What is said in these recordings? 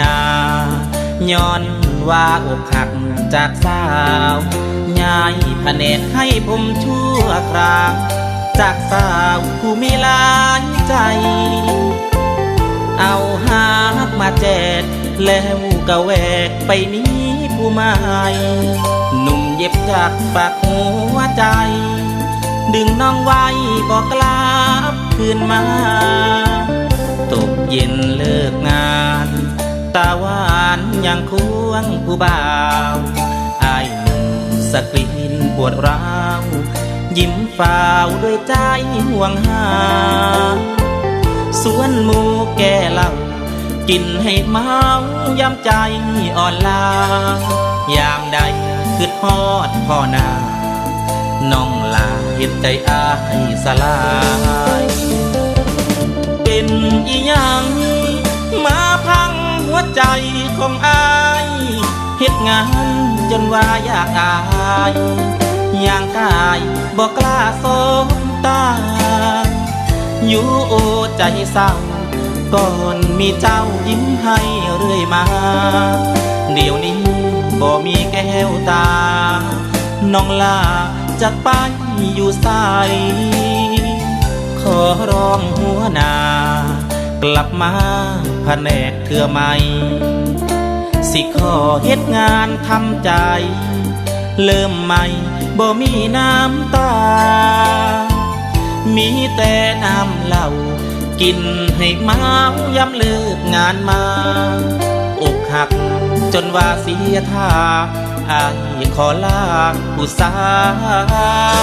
นาย้อนว่าอกหักจากสาวยายพเนตให้ผมชั่วคราวจากสาวผู้มีลายใจ เอาหากมาแจกแล้วก็แวกไปนี้ผู้ใหม่หนุ่มเย็บจากปากหัวใจ ดึงน้องไว้บอกกลับคืนมา ตกเย็นเลิกงาน ตาหวานยังควงผู้บ่าวอายหนุ่มสกรีนปวดร้าวยิ้มฝ่าวด้วยใจห่วงหา สวนมูแก่เหล่ากินให้เมายำใจอ่อนลายามใดคือทอดพ่อนาน้องลาเห็นใจอายสลาย เป็นอีหยังมาพัง วใจของอายเฮ็ดงานจนว่าอยากอายย่างกายบอกกล้าสบตา อยู่โอใจเศร้า ก่อนมีเจ้ายิ้มให้เรื่อยมา เดี๋ยวนี้บ่มีแก้วตา น้องลาจากไปอยู่ใสขอร้องหัวหนา ลับมาแผนกเครือไม่ สิขอเฮ็ดงานทำใจ เริ่มใหม่บ่มีน้ำตา มีแต่น้ำเหล้ากินให้เมายำเลิกงานมา อกหักจนว่าเสียท่าอายขอลาผู้สา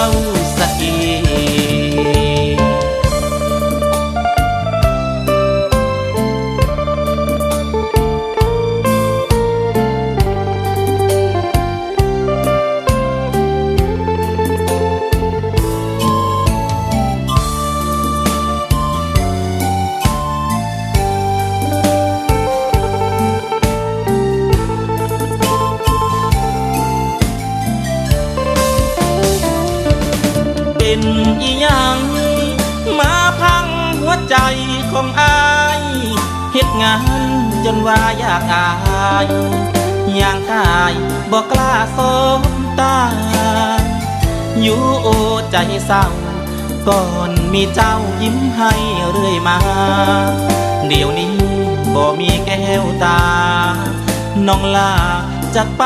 วส เป็นอีหยังมาพังหัวใจของอายเฮ็ดงานจนว่าอยากอายย่างกายบอกกล้าสบตา อยู่โอใจเศร้า ก่อนมีเจ้ายิ้มให้เรื่อยมา เดี๋ยวนี้บ่มีแก้วตา น้องลาจากไป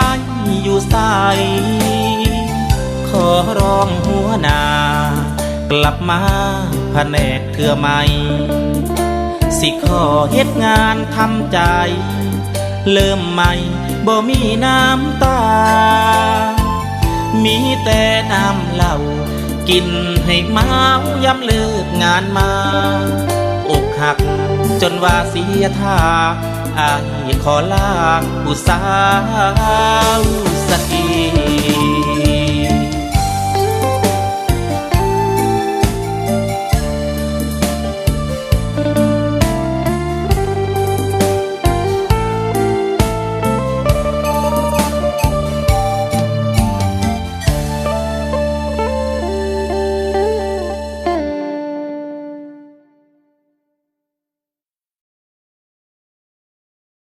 อยู่ใส ร้องหัวนา กลับมาแผนกเครือไม่สิขอเฮ็ดงานทำใจ เริ่มใหม่บ่มีน้ำตา มีแต่น้ำเหล้ากินให้เมาย้ำเลิกงานมา อกหักจนว่าเสียท่าอายขอลาผู้สาวสักที